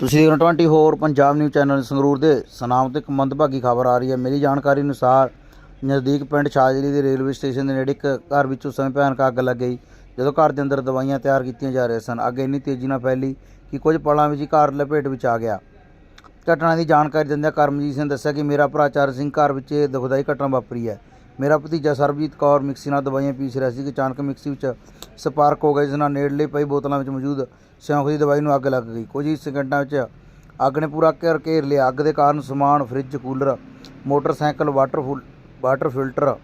ਤੁਸੀਂ ਦੇਖ ਰਹੇ ਹੋ 24 ਪੰਜਾਬ ਨਿਊਜ਼ ਚੈਨਲ ਸੰਗਰੂਰ ਦੇ ਸਨਾਮ ਤੇ ਇੱਕ ਮੰਦਭਾਗੀ ਖਬਰ ਆ ਰਹੀ ਹੈ। ਮੇਰੀ ਜਾਣਕਾਰੀ ਅਨੁਸਾਰ ਨਜ਼ਦੀਕ ਪਿੰਡ ਛਾਜਲੀ ਦੇ ਰੇਲਵੇ ਸਟੇਸ਼ਨ ਦੇ ਨੇੜੇ ਇੱਕ ਘਰ ਵਿੱਚ ਉਸ ਸਮੇਂ ਭਿਆਨਕ ਅੱਗ ਲੱਗ ਗਈ, ਜਦੋਂ ਘਰ ਦੇ ਅੰਦਰ ਦਵਾਈਆਂ ਤਿਆਰ ਕੀਤੀਆਂ ਜਾ ਰਹੀਆਂ ਸਨ। ਅੱਗ ਇੰਨੀ ਤੇਜ਼ੀ ਨਾਲ ਫੈਲੀ ਕਿ ਕੁਝ ਪਲਾਂ ਵਿੱਚ ਹੀ ਘਰ ਲਪੇਟ ਵਿੱਚ ਆ ਗਿਆ। ਘਟਨਾ ਦੀ ਜਾਣਕਾਰੀ ਦਿੰਦਿਆਂ ਕਰਮਜੀਤ ਸਿੰਘ ਨੇ ਦੱਸਿਆ ਕਿ ਮੇਰਾ ਭਰਾ ਚਰਨ ਸਿੰਘ ਘਰ ਵਿੱਚ ਇਹ ਦੁਖਦਾਈ ਘਟਨਾ ਵਾਪਰੀ ਹੈ। ਮੇਰਾ ਭਤੀਜਾ ਸਰਬਜੀਤ ਕੌਰ ਮਿਕਸੀ ਨਾਲ ਦਵਾਈਆਂ ਪੀਸ ਰਿਹਾ ਸੀ ਕਿ ਅਚਾਨਕ ਮਿਕਸੀ ਵਿੱਚ ਸਪਾਰਕ ਹੋ ਗਿਆ, ਜਿਸ ਨਾਲ ਨੇੜਲੇ ਪਈ ਬੋਤਲਾਂ ਵਿੱਚ ਮੌਜੂਦ ਸਿਉਂਕ ਦੀ ਦਵਾਈ ਨੂੰ ਅੱਗ ਲੱਗ ਗਈ। ਕੁਝ ਹੀ ਸਕਿੰਟਾਂ ਵਿੱਚ ਅੱਗ ਨੇ ਪੂਰਾ ਘੇਰ ਘੇਰ ਲਿਆ। ਅੱਗ ਦੇ ਕਾਰਨ ਸਮਾਨ, ਫ੍ਰਿਜ, ਕੂਲਰ, ਮੋਟਰਸਾਈਕਲ, ਵਾਟਰ ਫੁਲ, ਵਾਟਰ ਫਿਲਟਰ,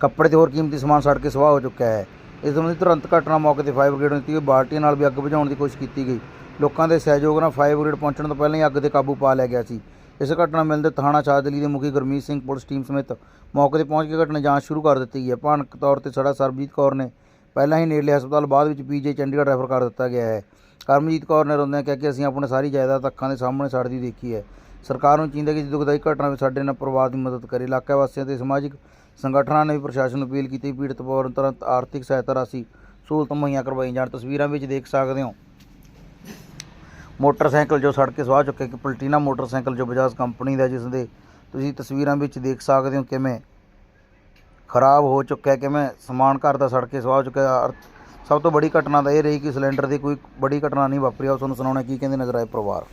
ਕੱਪੜੇ ਤੇ ਹੋਰ ਕੀਮਤੀ ਸਮਾਨ ਸੜ ਕੇ ਸਵਾਹ ਹੋ ਚੁੱਕਿਆ ਹੈ। ਇਸ ਸੰਬੰਧੀ ਤੁਰੰਤ ਘਟਨਾ ਮੌਕੇ ਤੇ ਫਾਇਰ ਬ੍ਰਿਗੇਡ ਨੂੰ ਦਿੱਤੀ ਗਈ ਬਾਲਟੀਆਂ ਨਾਲ ਵੀ ਅੱਗ ਬੁਝਾਉਣ ਦੀ ਕੋਸ਼ਿਸ਼ ਕੀਤੀ ਗਈ। ਲੋਕਾਂ ਦੇ ਸਹਿਯੋਗ ਨਾਲ ਫਾਇਰ ਬ੍ਰਿਗੇਡ ਪਹੁੰਚਣ ਤੋਂ ਪਹਿਲਾਂ ਹੀ ਅੱਗ ਤੇ ਕਾਬੂ ਪਾ ਲਿਆ ਗਿਆ ਸੀ। ਇਸ ਘਟਨਾ ਮਿਲਦੇ ਥਾਣਾ ਛਾਜਲੀ ਦੇ ਮੁਖੀ ਗੁਰਮੀਤ ਸਿੰਘ ਪੁਲਿਸ ਟੀਮ ਸਮੇਤ ਮੌਕੇ ਤੇ ਪਹੁੰਚ ਕੇ ਘਟਨਾ ਦੀ ਜਾਂਚ ਸ਼ੁਰੂ ਕਰ ਦਿੱਤੀ ਗਈ ਹੈ। ਭਿਆਨਕ ਤੌਰ ਤੇ ਸੜਾ ਸਰਬਜੀਤ ਕੌਰ ਨੇ ਪਹਿਲਾਂ ਹੀ ਨੇੜਲੇ ਹਸਪਤਾਲ ਬਾਅਦ ਵਿੱਚ ਪੀਜੀ ਚੰਡੀਗੜ੍ਹ ਰੈਫਰ ਕਰ ਦਿੱਤਾ ਗਿਆ ਹੈ। ਕਰਮਜੀਤ ਕੌਰ ਨੇ ਰੋਂਦਿਆਂ ਕਿਹਾ ਕਿ ਅਸੀਂ ਆਪਣੀ ਸਾਰੀ ਜਾਇਦਾਦ ਅੱਖਾਂ ਦੇ ਸਾਹਮਣੇ ਸੜਦੀ ਦੇਖੀ ਹੈ। ਸਰਕਾਰ ਨੂੰ ਚਾਹੀਦਾ ਕਿ ਦੁਖਦਾਈ ਘਟਨਾ ਵਿੱਚ ਸਾਡੇ ਨਾਲ ਪਰਿਵਾਰ ਦੀ ਮਦਦ ਕਰੇ। ਇਲਾਕਾ ਵਾਸੀਆਂ ਤੇ ਸਮਾਜਿਕ ਸੰਗਠਨਾਂ ਨੇ ਵੀ ਪ੍ਰਸ਼ਾਸਨ ਨੂੰ ਅਪੀਲ ਕੀਤੀ। ਪੀੜਤ ਪਰਿਵਾਰ ਨੂੰ ਤੁਰੰਤ ਆਰਥਿਕ ਸਹਾਇਤਾ ਰਾਸ਼ੀ ਸਹੂਲਤ ਮੁਹੱਈਆ ਕਰਵਾਈ ਜਾਣ। ਤਸਵੀਰਾਂ ਵਿੱਚ ਦੇਖ ਸਕਦੇ ਹੋ। ਮੋਟਰਸਾਈਕਲ ਜੋ ਸੜ ਕੇ ਸਵਾਹ ਚੁੱਕਿਆ ਕਿ ਪਲਟੀਨਾ ਮੋਟਰਸਾਈਕਲ ਜੋ ਬਜਾਜ ਕੰਪਨੀ ਦਾ ਜਿਸ ਦੇ ਤੁਸੀਂ ਤਸਵੀਰਾਂ ਵਿੱਚ ਦੇਖ ਸਕਦੇ ਹੋ ਕਿਵੇਂ ਖਰਾਬ ਹੋ ਚੁੱਕਿਆ, ਕਿਵੇਂ ਸਮਾਨ ਘਰ ਦਾ ਸੜ ਕੇ ਸਵਾਹ ਹੋ ਚੁੱਕਿਆ। ਔਰ ਸਭ ਤੋਂ ਬੜੀ ਘਟਨਾ ਤਾਂ ਇਹ ਰਹੀ ਕਿ ਸਿਲੰਡਰ ਦੀ ਕੋਈ ਬੜੀ ਘਟਨਾ ਨਹੀਂ ਵਾਪਰੀ। ਉਹ ਤੁਹਾਨੂੰ ਸੁਣਾਉਣਾ ਕੀ ਕਹਿੰਦੇ ਨਜ਼ਰ ਆਏ ਪਰਿਵਾਰ।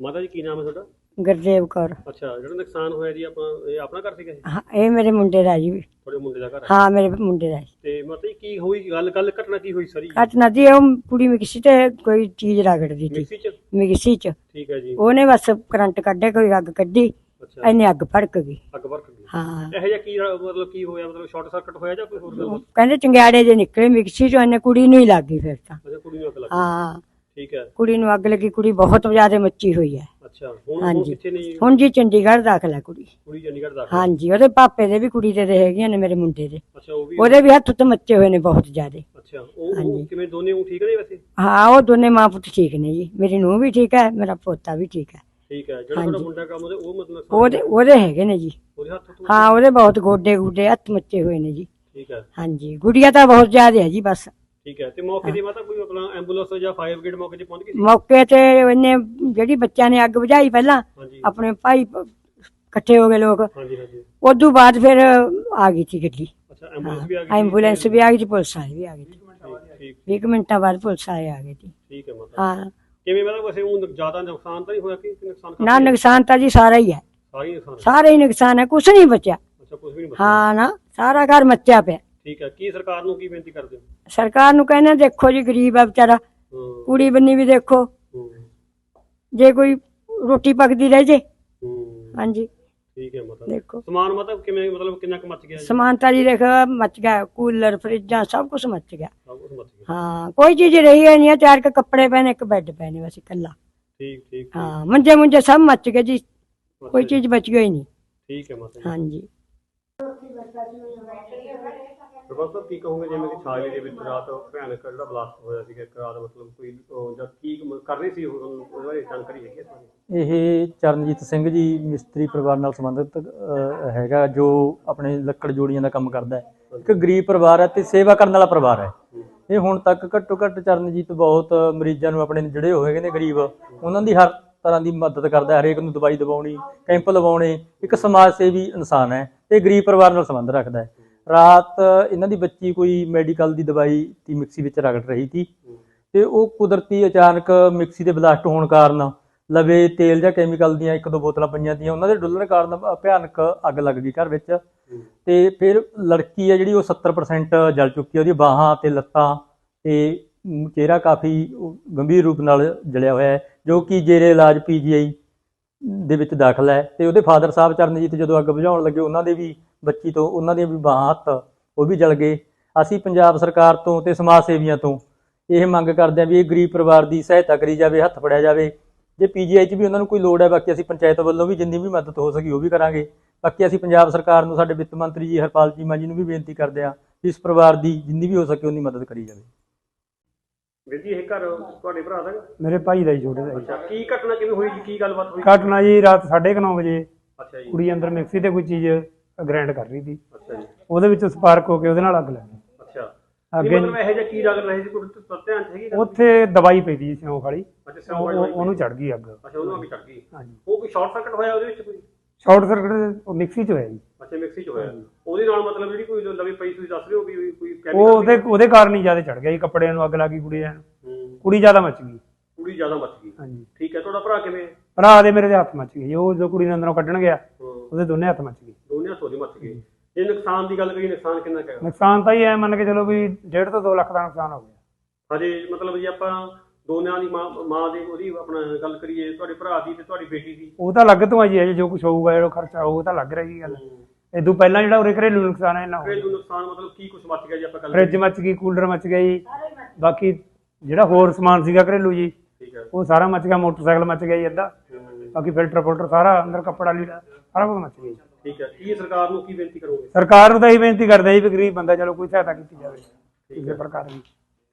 ਮਾਤਾ ਜੀ, ਕੀ ਨਾਮ ਹੈ ਤੁਹਾਡਾ? ਗੁਰਦੇਵ ਕੌਰ। ਅੱਛਾ ਜਿਹੜਾ ਨੁਕਸਾਨ ਹੋਇਆ ਜੀ ਆਪਾਂ ਇਹ ਆਪਣਾ ਘਰ ਸੀਗਾ ਇਹ? ਹਾਂ ਇਹ ਮੇਰੇ ਮੁੰਡੇ ਦਾ ਜੀ। ਤੁਹਾਡੇ ਮੁੰਡੇ ਦਾ ਘਰ ਹੈ? ਹਾਂ ਮੇਰੇ ਮੁੰਡੇ ਦਾ ਜੀ। ਤੇ ਮਾਤਾ ਜੀ ਕੀ ਹੋਈ ਗੱਲ ਗੱਲ ਘਟਨਾ ਕੀ ਹੋਈ ਸਾਰੀ? ਘਟਨਾ ਦੀ ਉਹ ਕੁੜੀ ਮਿਕਸੀ ਤੇ ਕੋਈ ਚੀਜ਼ ਰਗੜਦੀ ਸੀ। ਮਿਕਸੀ ਚ? ਮਿਕਸੀ ਚ। ਠੀਕ ਹੈ ਜੀ। ਉਹਨੇ ਬਸ ਕਰੰਟ ਕੱਢੇ ਕੋਈ ਅੱਗ ਕੱਢੀ। ਅੱਛਾ। ਐਨੇ ਅੱਗ ਫੜਕ ਗਈ। ਅੱਗ ਵਰਕ ਗਈ। ਹਾਂ। ਇਹੋ ਜਿਹਾ ਕੀ ਮਤਲਬ ਕੀ ਹੋਇਆ? ਮਤਲਬ ਸ਼ਾਰਟ ਸਰਕਟ ਹੋਇਆ ਜਾਂ ਕੋਈ ਹੋਰ ਗੱਲ? ਕਹਿੰਦੇ ਚੰਗਿਆੜੇ ਜੇ ਨਿਕਲੇ ਮਿਕਸੀ ਚੋਂ ਇਹਨੇ ਕੁੜੀ ਨੂੰ ਹੀ ਲੱਗ ਗਈ ਫਿਰ ਤਾਂ। ਅੱਛਾ ਕੁੜੀ ਨੂੰ ਅੱਗ ਲੱਗ ਹਾਂ। ਠੀਕ ਹੈ। ਕੁੜੀ ਨੂੰ ਅੱਗ ਲੱਗੀ ਕੁੜੀ ਬਹੁਤ ਜ਼ਿਆਦਾ ਮੱਚੀ ਹੋਈ ਹੈ। ਅੱਛਾ ਹੁਣ ਹਾਂਜੀ। ਕਿੱਥੇ ਨਹੀਂ ਹੁਣ ਜੀ ਚੰਡੀਗੜ੍ਹ ਦਾਖਲ ਹੈ ਕੁੜੀ। ਕੁੜੀ ਚੰਡੀਗੜ੍ਹ ਦਾ ਹਾਂਜੀ ਉਹਦੇ ਪਾਪੇ ਦੇ ਵੀ ਕੁੜੀ ਦੇ ਦੇ ਹੈਗੀਆਂ ਨੇ ਮੇਰੇ ਮੁੰਡੇ ਦੇ। ਅੱਛਾ ਉਹ ਵੀ ਉਹਦੇ ਵੀ ਹੱਥ ਉੱਤੇ ਮੱਚੇ ਹੋਏ ਨੇ ਬਹੁਤ ਜ਼ਿਆਦਾ। ਅੱਛਾ ਉਹ ਉਹ ਕਿਵੇਂ ਦੋਨੇ ਉਹ ਠੀਕ ਨੇ ਵੈਸੇ? ਹਾਂ ਉਹ ਦੋਨੇ ਮਾਂ ਪੁੱਤ ਠੀਕ ਨੇ ਜੀ। ਮੇਰੀ ਨੂੰਹ ਵੀ ਠੀਕ ਹੈ ਮੇਰਾ ਪੋਤਾ ਵੀ ਠੀਕ ਹੈ। ਠੀਕ ਹੈ ਜਿਹੜਾ ਤੁਹਾਡਾ ਮੁੰਡਾ ਕੰਮ ਉਹਦੇ ਉਹ ਮਤਲਬ ਨੁਕਸਾਨ ਉਹਦੇ ਉਹਦੇ ਹੈਗੇ ਨੇ ਜੀ। ਉਹਦੇ ਹੱਥ ਤੋਂ ਹਾਂ ਉਹਦੇ ਬਹੁਤ ਗੋਡੇ ਗੋਡੇ ਹੱਥ ਮੱਚੇ ਹੋਏ ਨੇ ਜੀ। ਠੀਕ ਹੈ। ਹਾਂਜੀ ਗੁੜੀਆ ਤਾਂ ਬਹੁਤ ਜ਼ਿਆਦਾ ਹੈ ਜੀ ਬਸ। ਠੀਕ ਹੈ ਤੇ ਮੌਕੇ ਤੇ ਮਾਤਾ ਕੋਈ ਆਪਣਾ ਐਂਬੂਲੈਂਸ ਜਾਂ ਫਾਇਰ ਬ੍ਰਿਗੇਡ ਮੌਕੇ ਤੇ ਪਹੁੰਚ ਗਈ ਮੌਕੇ ਤੇ ਇਹਨੇ ਜਿਹੜੀ ਬੱਚਿਆਂ ਨੇ ਅੱਗ ਬੁਝਾਈ ਪਹਿਲਾਂ ਹਾਂਜੀ। ਆਪਣੇ ਭਾਈ ਇਕੱਠੇ ਹੋ ਗਏ ਲੋਕ। ਹਾਂਜੀ ਹਾਂਜੀ। ਉਦੋਂ ਬਾਅਦ ਫਿਰ ਆ ਗਈ ਸੀ ਗੱਡੀ। ਅੱਛਾ ਐਂਬੂਲੈਂਸ ਵੀ ਆ ਗਈ ਐਂਬੂਲੈਂਸ ਵੀ ਆ ਗਈ ਸੀ ਪੁਲਿਸ ਵਾਲੇ ਵੀ ਆ ਗਏ ਸੀ। ਠੀਕ 20 ਮਿੰਟਾਂ ਬਾਅਦ ਪੁਲਿਸ ਵਾਲੇ ਆ ਗਏ ਸੀ। ਠੀਕ ਹੈ ਮਾਤਾ। ਹਾਂ। ਕਿਵੇਂ ਮਤਲਬ ਵੈਸੇ ਉਹ ਜ਼ਿਆਦਾ ਨੁਕਸਾਨ ਤਾਂ ਨਹੀਂ ਹੋਇਆ ਕਿ ਨੁਕਸਾਨ ਨਾ ਨੁਕਸਾਨ ਤਾਂ ਜੀ ਸਾਰਾ ਹੀ ਹੈ। ਸਾਰੀ ਹੈ? ਨੁਕਸਾਨ ਹੈ? ਕੁਛ ਨਹੀਂ ਬਚਿਆ। ਅੱਛਾ ਕੁਝ ਵੀ ਨਹੀਂ ਬਚਿਆ। ਹਾਂ ਨਾ ਸਾਰਾ ਘਰ ਮੱਚਿਆ ਪਿਆ। ਠੀਕ ਹੈ ਕੀ ਸਰਕਾਰ ਨੂੰ ਕੀ ਬੇਨਤੀ ਕਰਦੇ ਹੋ? ਸਰਕਾਰ ਨੂੰ ਕਹਿੰਦੇ ਆ, ਦੇਖੋ ਜੀ ਗਰੀਬ ਆ ਵਿਚਾਰਾ ਹੂੰ। ਕੁੜੀ ਬੰਨੀ ਵੀ ਦੇਖੋ। ਹੂੰ। ਜੇ ਕੋਈ ਰੋਟੀ ਪੱਕਦੀ ਰਹਿ ਜੇ। ਹੂੰ। ਹਾਂਜੀ। ਠੀਕ ਹੈ ਮਾਤਾ ਦੇਖੋ। ਸਮਾਨ ਮਤਲਬ ਕਿਵੇਂ ਮਤਲਬ ਕਿੰਨਾ ਕੁ ਮੱਚ ਗਿਆ ਜੀ? ਸਮਾਨ ਤਾਂ ਜੀ ਦੇਖ ਮੱਚ ਗਿਆ ਕੂਲਰ ਫਰਿੱਜਾਂ ਸਭ ਕੁਝ ਮੱਚ ਗਿਆ। ਸਭ ਕੁਝ ਮੱਚ ਗਿਆ। ਹਾਂ ਕੋਈ ਚੀਜ਼ ਰਹੀ ਹੈ ਨਹੀਂ ਹੈ, ਚਾਰ ਕੁ ਕੱਪੜੇ ਪਏ ਨੇ ਇੱਕ ਬੈੱਡ ਪਏ ਨੇ ਬਸ ਇਕੱਲਾ। ਠੀਕ ਠੀਕ ਹਾਂ ਮੰਜੇ ਮੁੰਜੇ ਸਭ ਮੱਚ ਗਏ ਜੀ। ਕੋਈ ਚੀਜ਼ ਬਚ ਗਈ ਨਹੀਂ। ਠੀਕ ਹੈ ਮਾਤਾ ਜੀ। ਹਾਂਜੀ। ਸਾਹਿਬ ਕੀ ਕਹੋਗੇ ਜਿਵੇਂ ਕਿ ਛਾਲੇ ਦੇ ਵਿੱਚ ਰਾਤ ਭਿਆਨਕ ਜਿਹੜਾ ਬਲਾਸਟ ਹੋਇਆ ਸੀਗਾ ਇੱਕ ਰਾਤ ਮਤਲਬ ਕੋਈ ਜਾਂ ਕੀ ਮ- ਕਰ ਰਹੀ ਸੀ ਉਹ ਉਹਦੇ ਬਾਰੇ ਜਾਣਕਾਰੀ ਹੈਗੀ ਹੈ ਤੁਹਾਨੂੰ ਇਹ ਚਰਨਜੀਤ ਸਿੰਘ ਜੀ ਮਿਸਤਰੀ ਪਰਿਵਾਰ ਨਾਲ ਸੰਬੰਧਿਤ ਅਹ, ਹੈਗਾ ਜੋ ਆਪਣੇ ਲੱਕੜ ਜੋੜੀਆਂ ਦਾ ਕੰਮ ਕਰਦਾ ਹੈ। ਇੱਕ ਗਰੀਬ ਪਰਿਵਾਰ ਹੈ ਤੇ ਸੇਵਾ ਕਰਨ ਵਾਲਾ ਪਰਿਵਾਰ ਹੈ। ਇਹ ਹੁਣ ਤੱਕ ਘੱਟੋ ਘੱਟ ਚਰਨਜੀਤ ਬਹੁਤ ਮਰੀਜ਼ਾਂ ਨੂੰ ਆਪਣੇ ਜਿਹੜੇ ਹੋਏ ਨੇ ਗਰੀਬ ਉਹਨਾਂ ਦੀ ਹਰ ਤਰ੍ਹਾਂ ਦੀ ਮਦਦ ਕਰਦਾ ਹੈ ਹਰੇਕ ਨੂੰ ਦਵਾਈ ਦਿਵਾਉਣੀ ਕੈਂਪ ਲਵਾਉਣੇ। ਇੱਕ ਸਮਾਜ ਸੇਵੀ ਇਨਸਾਨ ਹੈ। ਤੇ ਗਰੀਬ ਪਰਿਵਾਰ ਨਾਲ ਸੰਬੰਧ ਰੱਖਦਾ ਹੈ। ਰਾਤ ਇਹਨਾਂ ਦੀ ਬੱਚੀ ਕੋਈ ਮੈਡੀਕਲ ਦੀ ਦਵਾਈ ਦੀ ਮਿਕਸੀ ਵਿੱਚ ਰਗੜ ਰਹੀ ਸੀ ਤੇ ਉਹ ਕੁਦਰਤੀ ਅਚਾਨਕ ਮਿਕਸੀ ਦੇ ਬਲਾਸਟ ਹੋਣ ਕਾਰਨ ਲਵੇ, ਤੇਲ ਜਾਂ ਕੈਮੀਕਲ ਦੀਆਂ ਇੱਕ ਦੋ ਬੋਤਲਾਂ ਪਈਆਂ ਤੀਆਂ, ਉਹਨਾਂ ਦੇ ਡੁੱਲਣ ਕਾਰਨ ਭਿਆਨਕ ਅੱਗ ਲੱਗ ਗਈ ਘਰ ਵਿੱਚ। ਤੇ ਫਿਰ ਲੜਕੀ ਹੈ ਜਿਹੜੀ ਉਹ 70% ਜਲ ਚੁੱਕੀ ਹੈ ਉਹਦੀ ਬਾਹਾਂ ਤੇ ਲੱਤਾਂ ਤੇ ਚਿਹਰਾ ਕਾਫੀ ਗੰਭੀਰ ਰੂਪ ਨਾਲ ਜਲਿਆ ਹੋਇਆ ਹੈ, ਜੋ ਕਿ ਜੇਰੇ ਇਲਾਜ ਪੀਜੀਆਈ ਦੇ ਵਿੱਚ ਦਾਖਲ ਹੈ ਤੇ ਉਹਦੇ ਫਾਦਰ ਸਾਹਿਬ ਚਰਨਜੀਤ ਜਦੋਂ ਅੱਗ ਬੁਝਾਉਣ ਲੱਗੇ, ਉਹਨਾਂ ਦੇ ਵੀ ਬੱਚੀ ਤੋਂ, ਉਹਨਾਂ ਦੀਆਂ ਵੀ ਬਾਹਾਂ ਹੱਥ, ਉਹ ਵੀ ਜਲ ਗਏ। ਅਸੀਂ ਪੰਜਾਬ ਸਰਕਾਰ ਤੋਂ ਤੇ ਸਮਾਜ ਸੇਵੀਆਂ ਤੋਂ ਇਹ ਮੰਗ ਕਰਦੇ ਹਾਂ ਵੀ ਇਹ ਗਰੀਬ ਪਰਿਵਾਰ ਦੀ ਸਹਾਇਤਾ ਕਰੀ ਜਾਵੇ, ਹੱਥ ਫੜਿਆ ਜਾਵੇ। ਜੇ ਪੀਜੀਆਈ 'ਚ ਵੀ ਉਹਨਾਂ ਨੂੰ ਕੋਈ ਲੋੜ ਹੈ, ਬਾਕੀ ਅਸੀਂ ਪੰਚਾਇਤ ਵੱਲੋਂ ਵੀ ਜਿੰਨੀ ਵੀ ਮਦਦ ਹੋ ਸਕੀ ਉਹ ਵੀ ਕਰਾਂਗੇ। ਬਾਕੀ ਅਸੀਂ ਪੰਜਾਬ ਸਰਕਾਰ ਨੂੰ, ਸਾਡੇ ਵਿੱਤ ਮੰਤਰੀ ਜੀ ਹਰਪਾਲ ਚੀਮਾ ਜੀ ਨੂੰ ਵੀ ਬੇਨਤੀ ਕਰਦੇ ਹਾਂ ਵੀ ਇਸ ਪਰਿਵਾਰ ਦੀ ਜਿੰਨੀ ਵੀ ਹੋ ਸਕੇ ਉਨੀ ਮਦਦ ਕਰੀ ਜਾਵੇ। ਵੀਰ ਜੀ ਇਹ ਘਰ ਤੁਹਾਡੇ ਭਰਾ ਦਾ? ਮੇਰੇ ਭਾਈ ਦਾ ਹੀ ਛੋਟੇ ਦਾ ਜੀ। ਅੱਛਾ ਕੀ ਘਟਨਾ ਕਿਵੇਂ ਹੋਈ ਜੀ? ਕੀ ਗੱਲਬਾਤ ਹੋਈ? ਘਟਨਾ ਜੀ ਰਾਤ 9:30 ਵਜੇ ਅੱਛਾ ਜੀ। ਕੁੜੀ ਅੰਦਰ ਮਿਕਸੀ ਤੇ ਕੋਈ ਚੀਜ਼ ਗ੍ਰਾਈਂਡ ਕਰ ਰਹੀ ਸੀ। ਅੱਛਾ ਜੀ। ਉਹਦੇ ਵਿੱਚ ਸਪਾਰਕ ਹੋ ਕੇ ਉਹਦੇ ਨਾਲ ਅੱਗ ਲੱਗ ਗਈ। ਅੱਛਾ। ਅੱਗੇ ਮਤਲਬ ਇਹੋ ਜਿਹਾ ਕੀ ਲੱਗ ਰਿਹਾ ਸੀ? ਕੋਈ ਧਿਆਨ ਚ ਹੈਗੀ ਗੱਲ? ਉੱਥੇ ਦਵਾਈ ਪਈ ਦੀ ਸਿਉਂ ਵਾਲੀ। ਅੱਛਾ ਉਹ- ਦਵਾਈ ਉਹਨੂੰ ਚੜ ਗਈ ਅੱਗ। ਅੱਛਾ ਉਹਨੂੰ ਅੱਗੇ ਚੜ ਗਈ। ਹਾਂਜੀ। ਉਹ ਕੋਈ ਸ਼ਾਰਟ ਸਰਕਟ ਹੋਇਆ ਉਹਦੇ ਵਿੱਚ ਕੋਈ? ਸ਼ਾਰਟ ਸਰਕਟ ਉਹ ਮਿਕਸੀ ਚ ਹੋਇਆ ਜੀ। ਅੱਛਾ ਮਿਕਸੀ ਚ ਹੋਇਆ। ਉਹਦੇ ਨਾਲ ਮਤਲਬ ਜਿਹੜੀ ਕੋਈ ਲਵੀ ਪਈ ਤੁਸੀਂ ਦੱਸ ਰਹੇ ਹੋ ਵੀ ਕੋਈ ਉਹ chemical ਉਹਦੇ ਉਹਦੇ ਕਾਰਨ ਹੀ ਜ਼ਿਆਦਾ ਚੜ ਗਿਆ ਜੀ ਕੱਪੜਿਆਂ ਨੂੰ ਅੱਗ ਲੱਗੀ ਕੁੜੀਆਂ ਨੂੰ ਹੂੰ, ਕੁੜੀ ਜ਼ਿਆਦਾ ਮੱਚ ਗਈ। ਕੁੜੀ ਜ਼ਿਆਦਾ ਮੱਚ ਗਈ। ਹਾਂਜੀ। ਠੀਕ ਹੈ ਤੁਹਾਡਾ ਭਰਾ ਕਿਵੇਂ? ਹੈ? ਭਰਾ ਦੇ ਮੇਰੇ ਦੇ ਹੱਥ ਮੱਚ ਗਏ ਜੀ ਉਹ ਜੋ ਕੁੜੀ ਨੂੰ ਅੰਦਰੋਂ ਕੱਢਣ ਗਿਆ ਹਾਂ, ਉਹਦੇ ਦੋਨੇ ਹੱਥ ਮੱਚ ਗਏ। ਦੋਨੇ ਹੱਥੋਂ ਦੀ ਮੱਚ ਗਏ। ਜੇ ਨੁਕਸਾਨ ਦੀ ਗੱਲ ਕਰੀਏ ਨੁਕਸਾਨ ਕਿੰਨਾ ਕੁ ਨੁਕਸਾਨ ਤਾਂ ਹੀ ਐ ਮੰਨ ਕੇ ਚਲੋ ਵੀ 1.5 ਤੋਂ 2 ਲੱਖ ਦਾ ਨੁਕਸਾਨ ਹੋ ਗਿਆ। ਹਜੇ ਮਤਲਬ ਜੇ ਆਪਾਂ ਦੋਨਿਆਂ ਦੀ ਮਾਂ ਮਾਂ ਦੀ ਉਹਦੀ ਆਪਣਾ ਗੱਲ ਕਰੀਏ ਤੁਹਾਡੇ ਭਰਾ ਦੀ ਤੇ ਤੁਹਾਡੀ ਬੇਟੀ ਦੀ। ਉਹ ਤਾਂ ਲੱਗ ਤੋਂ ਆ ਜੀ ਅਜੇ ਜੋ ਕੁਝ ਹੋਊਗਾ ਜਿਹੜਾ ਖਰਚਾ ਉਹ ਤਾਂ ਲੱਗ ਰਿਹਾ ਗੱਲ। ਇਦੋਂ ਪਹਿਲਾਂ ਜਿਹੜਾ ਉਰੇ ਘਰੇਲੂ ਨੁਕਸਾਨ ਹੈ ਇੰਨਾ ਹੋ ਘਰੇਲੂ ਨੁਕਸਾਨ ਮਤਲਬ ਕੀ ਕੁਝ ਮੱਚ ਗਿਆ ਜੇ ਆਪਾਂ ਗੱਲ ਫ੍ਰਿਜ ਮੱਚ ਗਈ ਕੂਲਰ ਮੱਚ ਗਿਆ ਜੀ। ਬਾਕੀ ਜਿਹੜਾ ਹੋਰ ਸਮਾਨ ਸੀਗਾ ਘਰੇਲੂ ਜੀ ਠੀਕ ਹੈ। ਉਹ ਸਾਰਾ ਮੱਚ ਗਿਆ ਮੋਟਰਸਾਈਕਲ ਮੱਚ ਗਿਆ ਜੀ ਅੱਧਾ। ਬਾਕੀ ਫਿਲਟਰ ਫੁਲਟਰ ਸਾਰਾ ਅੰਦਰ ਕੱਪੜਾ ਲੀੜਾ ਸਾਰਾ ਕੁਝ ਮੱਚ ਗਿਆ। ਜੀ ਠੀਕ ਹੈ। ਕੀ ਸਰਕਾਰ ਨੂੰ ਕੀ ਬੇਨਤੀ ਕਰੋਗੇ? ਸਰਕਾਰ ਨੂੰ ਤਾਂ ਇਹ ਬੇਨਤੀ ਕਰਦੇ ਜੀ ਵੀ ਗਰੀਬ ਬੰਦਾ ਚਲੋ ਕੋਈ ਸਹਾਇਤਾ ਕੀਤੀ ਜਾਵੇ। ਕਿਸੇ ਪ੍ਰਕਾਰ ਦੀ।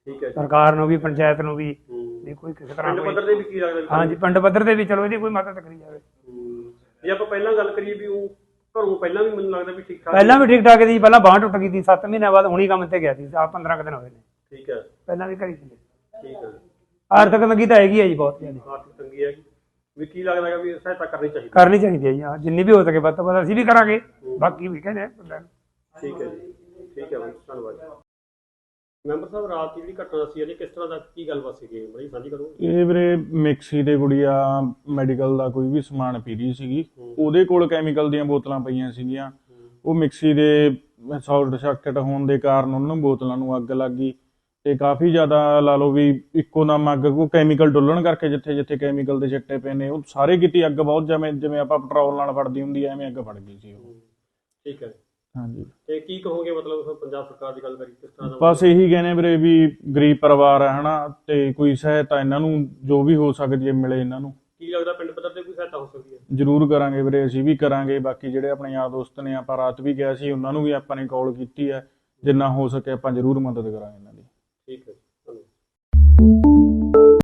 ਠੀਕ ਹੈ ਜੀ। ਸਰਕਾਰ ਨੂੰ ਵੀ ਪੰਚਾਇਤ ਨੂੰ ਵੀ ਹੂੰ। ਵੀ ਕੋਈ ਕਿਸੇ ਤਰ੍ਹਾਂ ਪਿੰਡ ਪੱਧਰ ਤੇ ਵੀ ਕੀ ਲੱਗਦਾ ਵੀ ਹਾਂਜੀ ਪਿੰਡ ਪੱਧਰ ਤੇ ਵੀ ਚਲੋ ਇਹਦੀ ਕੋਈ ਮਦਦ ਕਰੀ ਜਾਵੇ। ਹੂੰ। ਜੇ ਆਪਾਂ ਪਹਿਲਾਂ ਗੱਲ ਕਰੀਏ ਵੀ ਉਹ ਘਰੋਂ ਪਹਿਲਾਂ ਵੀ ਮੈਨੂੰ ਲੱਗਦਾ ਵੀ ਠੀਕ ਠਾਕ ਪਹਿਲਾਂ ਵੀ ਠੀਕ ਠਾਕ ਸੀ ਪਹਿਲਾਂ ਬਾਂਹ ਟੁੱਟ ਗਈ ਸੀ 7 ਮਹੀਨਿਆਂ ਬਾਅਦ ਹੁਣੀ ਕੰਮ ਤੇ ਗਿਆ ਸੀ ਆ 15 ਕੁ ਦਿਨ ਹੋਏ ਨੇ। ਠੀਕ ਹੈ। ਪਹਿਲਾਂ ਵੀ ਕਰੀ ਸੀ। ਠੀਕ ਹੈ। ਆਰਥਿਕ ਤੰਗੀ ਤਾਂ ਹੈਗੀ ਹੈ ਜੀ ਬਹੁਤ ਜ਼ਿਆਦਾ ਆਰਥਿਕ ਤੰਗੀ ਹੈ। ਵੀ ਕੀ ਲੱਗਦਾ ਹੈ ਵੀ ਸਹਾਇਤਾ ਕਰਨੀ ਚਾਹੀਦੀ ਕਰਨੀ ਚਾਹੀਦੀ ਹੈ ਜੀ ਹਾਂ ਜਿੰਨੀ ਵੀ ਹੋ ਸਕੇ ਵੱਧ ਤੋਂ ਵੱਧ ਅਸੀਂ ਵੀ ਕਰਾਂਗੇ ਬਾਕੀ ਵੀ ਕਹਿੰਦੇ ਆ ਬੰਦਿਆਂ ਨੂੰ। ਠੀਕ ਹੈ ਜੀ। ਠੀਕ ਹੈ ਬਾਈ ਧੰਨਵਾਦ ਮੈਂਬਰ ਸਾਹਿਬ ਰਾਤ ਦੀ ਜਿਹੜੀ ਘਟਨਾ ਸੀ ਇਹਦੀ ਕਿਸ ਤਰ੍ਹਾਂ ਦਾ ਕੀ ਗੱਲਬਾਤ ਸੀਗੀ? ਬੜੀ ਸਾਂਝੀ ਕਰੋ। ਇਹ ਵੀਰੇ ਮਿਕਸੀ ਦੇ ਗੁੜੀਆ ਮੈਡੀਕਲ ਦਾ ਕੋਈ ਵੀ ਸਮਾਨ ਪੀ ਰਹੀ ਸੀਗੀ। ਉਹਦੇ ਕੋਲ ਕੈਮੀਕਲ ਦੀਆਂ ਬੋਤਲਾਂ ਪਈਆਂ ਸੀਗੀਆਂ। ਉਹ ਮਿਕਸੀ ਦੇ ਸ਼ਾਰਟ ਸਰਕਟ ਹੋਣ ਦੇ ਕਾਰਨ ਉਹਨਾਂ ਨੂੰ ਬੋਤਲਾਂ ਨੂੰ ਅੱਗ ਲੱਗ ਗਈ। ਤੇ ਕਾਫੀ ਜ਼ਿਆਦਾ ਲਾ ਲਓ ਵੀ ਇੱਕੋ ਦਮ ਅੱਗ ਕੋ ਕੈਮੀਕਲ ਡੁੱਲਣ ਕਰਕੇ ਜਿੱਥੇ ਜਿੱਥੇ ਕੈਮੀਕਲ ਦੇ ਛਿੱਟੇ ਪਏ ਨੇ ਉਹ ਸਾਰੇ ਕਿਤੇ ਅੱਗ ਬਹੁਤ ਜਿਵੇਂ ਜਿਵੇਂ ਆਪਾਂ ਪੈਟਰੋਲ ਨਾਲ ਫੜਦੀ ਹੁੰਦੀ ਐਵੇਂ ਅੱਗ ਫੜ ਗਈ ਸੀ ਉਹ। ਠੀਕ ਹੈ। ਹਾਂਜੀ। ਤੇ ਕੀ ਕਹੋਗੇ ਮਤਲਬ ਪੰਜਾਬ ਸਰਕਾਰ ਦੀ ਗੱਲ ਕਰੀ ਕਿਸ ਤਰ੍ਹਾਂ ਦਾ ਬਸ ਇਹੀ ਕਹਿੰਦੇ ਵੀਰੇ ਵੀ ਗਰੀਬ ਪਰਿਵਾਰ ਹੈ ਹਨਾ ਤੇ ਕੋਈ ਸਹਾਇਤਾ ਇਹਨਾਂ ਨੂੰ ਜੋ ਵੀ ਹੋ ਸਕਦੀ ਹੈ ਮਿਲੇ ਇਹਨਾਂ ਨੂੰ। ਕੀ ਲੱਗਦਾ ਪਿੰਡ ਪੱਧਰ ਤੇ ਕੋਈ ਸਹਾਇਤਾ ਹੋ ਸਕਦੀ ਹੈ? ਜ਼ਰੂਰ ਕਰਾਂਗੇ ਵੀਰੇ ਅਸੀਂ ਵੀ ਕਰਾਂਗੇ ਬਾਕੀ ਜਿਹੜੇ ਆਪਣੇ ਯਾਰ ਦੋਸਤ ਨੇ ਆਪਾਂ ਰਾਤ ਵੀ ਗਿਆ ਸੀ ਉਹਨਾਂ ਨੂੰ ਵੀ ਆਪਾਂ ਨੇ ਕਾਲ ਕੀਤੀ ਹੈ ਜਿੰਨਾ ਹੋ ਸਕੇ ਆਪਾਂ ਜ਼ਰੂਰ ਮਦਦ ਕਰਾਂਗੇ ਇਹਨਾਂ ਦੀ। ਠੀਕ ਹੈ